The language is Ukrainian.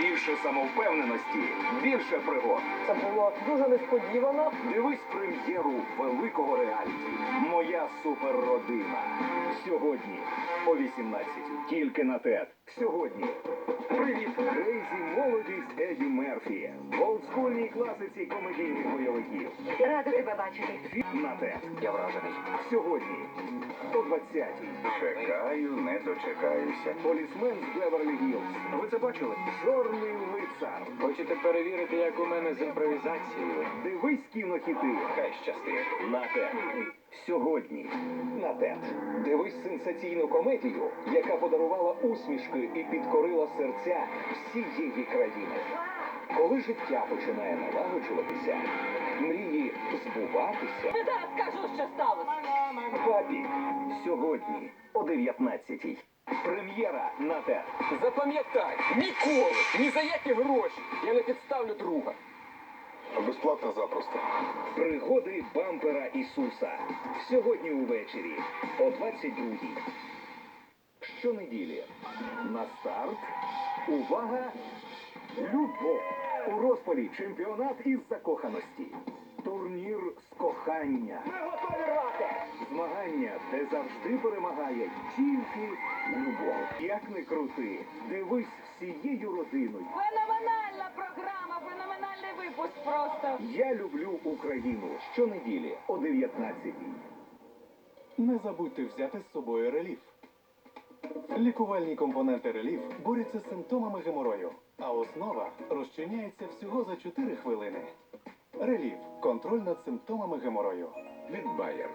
Більше самовпевненості, більше пригод. Це було дуже несподівано. Дивись прем'єру великого реаліті. Моя суперродина. Сьогодні о 18 Тільки на тет. Сьогодні. Привіт, Крейзі молодість Еді Мерфі. В олдскульній класиці комедійних бойовиків. Рада тебе бачити. На ТЕД. Я вражений. Сьогодні о 20 Чекаю, не дочекаюся. Полісмен з Беверлі Гілз. Ви це бачили? Чорний лицар. Хочете перевірити, як у мене з імпровізацією? Дивись кінохіти. Хай щастить. На ТЕД. Сьогодні на ТЕД. Дивись сенсаційну комедію, яка подарувала усмішки і підкорила серця всієї країни. Коли життя починає налагоджуватися, мрії збуватися. Не зараз кажу, що сталося. Папі, сьогодні о 19-й. Прем'єра на ТЕД. Запам'ятай, ніколи, ні за які гроші я не підставлю друга. Безплатно запросто. Пригоди бампера Ісуса. Сьогодні увечері о 22-й. Щонеділі. На старт. Увага! Любов! У розпалі чемпіонат із закоханості. Турнір з кохання. Ми готові грати! Змагання, де завжди перемагає тільки любов. Як не крути, дивись всією родиною. Випуск просто. Я люблю Україну щонеділі о 19-й. Не забудьте взяти з собою реліф. Лікувальні компоненти реліф борються з симптомами геморою, а основа розчиняється всього за 4 хвилини. Реліф контроль над симптомами геморою. Від Байер.